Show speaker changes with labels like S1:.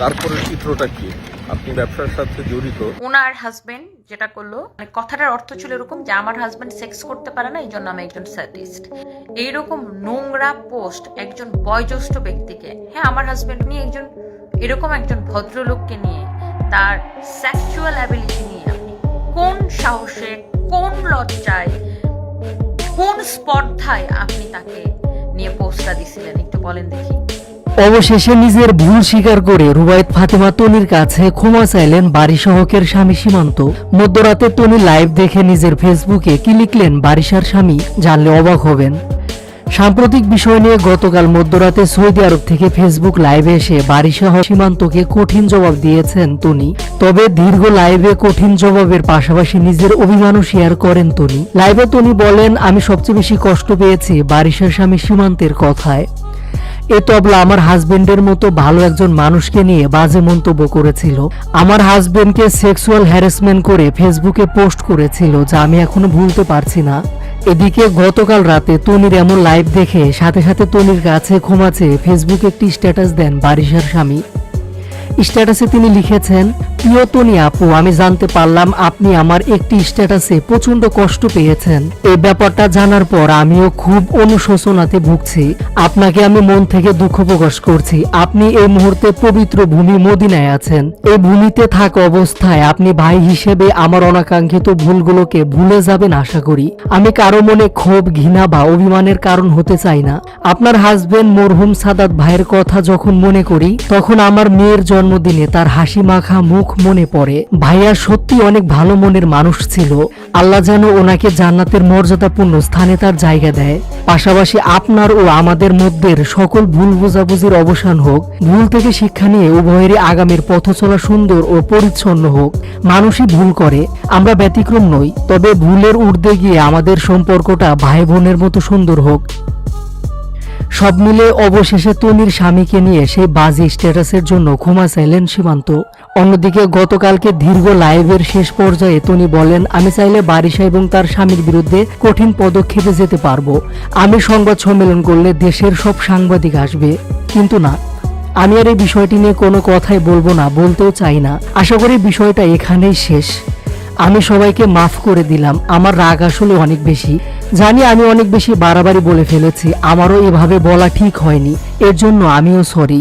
S1: তারপরে চিত্রটা কি? আপনি ব্যবসার সাথে জড়িত।
S2: ওনার হাজবেন্ড যেটা করল মানে কথাটার অর্থ ছিল এরকম যে, আমার হাজবেন্ড সেক্স করতে পারে না এই জন্য আমি একজন স্যাটিস্ট এইরকম নোংরা পোস্ট একজন বয়োজ্যেষ্ঠ ব্যক্তিকে হ্যাঁ আমার হাজবেন্ড নিয়ে একজন, এরকম একজন ভদ্রলোককে নিয়ে, তার সেক্সুয়াল অ্যাবিলিটি নিয়ে কোন সাহসে, কোন লজ্জায়, কোন স্পর্ধায় আপনি তাকে নিয়ে পোস্টটা দিছিলেন? একটু বলেন দেখি।
S3: অবশেষে নিজের ভুল স্বীকার করে রুবায়েত ফাতেমা তনির কাছে ক্ষমা চাইলেন বাড়ি সহকের স্বামী সীমান্ত। মধ্যরাতে তনি লাইভ দেখে নিজের ফেসবুকে কি লিখলেন বারিশার স্বামী জানলে অবাক হবেন। সাম্প্রতিক বিষয় নিয়ে গতকাল মধ্যরাতে সৌদি আরব থেকে ফেসবুক লাইভে এসে বারিশাহ সীমান্তকে কঠিন জবাব দিয়েছেন তনি। তবে দীর্ঘ লাইভে কঠিন জবাবের পাশাপাশি নিজের অভিমানও শেয়ার করেন তনি। লাইভে তনি বলেন, আমি সবচেয়ে বেশি কষ্ট পেয়েছি বারিশার স্বামী সীমান্তের কথায়। এ তবলা আমার হাজবেন্ডের মতো ভালো একজন মানুষকে নিয়ে বাজে মন্তব্য করেছিল। আমার হাজবেন্ডকে সেক্সুয়াল হ্যারাসমেন্ট করে ফেসবুকে পোস্ট করেছিল, যা আমি এখনও ভুলতে পারছি না। এদিকে গতকাল রাতে তনির এমন লাইভ দেখে সাথে সাথে তনির কাছে ক্ষমা চেয়ে ফেসবুকে একটি স্ট্যাটাস দেন বারিশার স্বামী। স্ট্যাটাসে তিনি লিখেছেন প্রিয় তনি আপু, আমি জানতে পারলাম আপনি আমার একটি স্ট্যাটাসে প্রচণ্ড কষ্ট পেয়েছেন। এই ব্যাপারটা জানার পর আমিও খুব অনুশোচনাতে ভুগছি। আপনাকে আমি মন থেকে দুঃখ প্রকাশ করছি। আপনি এই মুহূর্তে পবিত্র ভূমি মদিনায় আছেন। এই ভূমিতে থাকা অবস্থায় আপনি ভাই হিসেবে আমার অনাকাঙ্ক্ষিত ভুলগুলোকে ভুলে যাবেন আশা করি। আমি কারও মনে ক্ষোভ, ঘৃণা বা অভিমানের কারণ হতে চাই না। আপনার হাজবেন্ড মরহুম সাদাত ভাইয়ের কথা যখন মনে করি, তখন আমার মেয়ের জন্মদিনে তার হাসি মাখা মুখ মনে পড়ে। ভাইয়া সত্যি অনেক ভালো মনের মানুষ ছিল। আল্লাহ যেন ওনাকে জান্নাতের মর্যাদাপূর্ণ স্থানে তার জায়গা দেয়। পাশাপাশি আপনার ও আমাদের মধ্যের সকল ভুল বোঝাবুঝির অবসান হোক, ভুল থেকে শিক্ষা নিয়ে উভয়েরই আগামীর পথ চলা সুন্দর ও পরিচ্ছন্ন হোক। মানুষই ভুল করে, আমরা ব্যতিক্রম নই, তবে ভুলের ঊর্ধ্বে গিয়ে আমাদের সম্পর্কটা ভাই বোনের মতো সুন্দর হোক। সব মিলে অবশেষে তনির স্বামীকে নিয়ে সেই বাজি স্ট্যাটাসের জন্য ক্ষমা চাইলেন সীমান্ত। অন্যদিকে গতকালকে দীর্ঘ লাইভের শেষ পর্যায়ে তনি বলেন, আমি চাইলে বারিশা এবং তার স্বামীর বিরুদ্ধে কঠিন পদক্ষেপে যেতে পারব। আমি সংবাদ সম্মেলন করলে দেশের সব সাংবাদিক আসবে। কিন্তু না, আমি আর এই বিষয়টি নিয়ে কোনো কথাই বলব না, বলতেও চাই না। আশা করি বিষয়টা এখানেই শেষ। আমি সবাইকে মাফ করে দিলাম। আমার রাগ আসলে অনেক বেশি। জানি আমি অনেক বেশি বাড়াবাড়ি বলে ফেলেছি। আমারও এভাবে বলা ঠিক হয়নি। এর জন্য আমিও সরি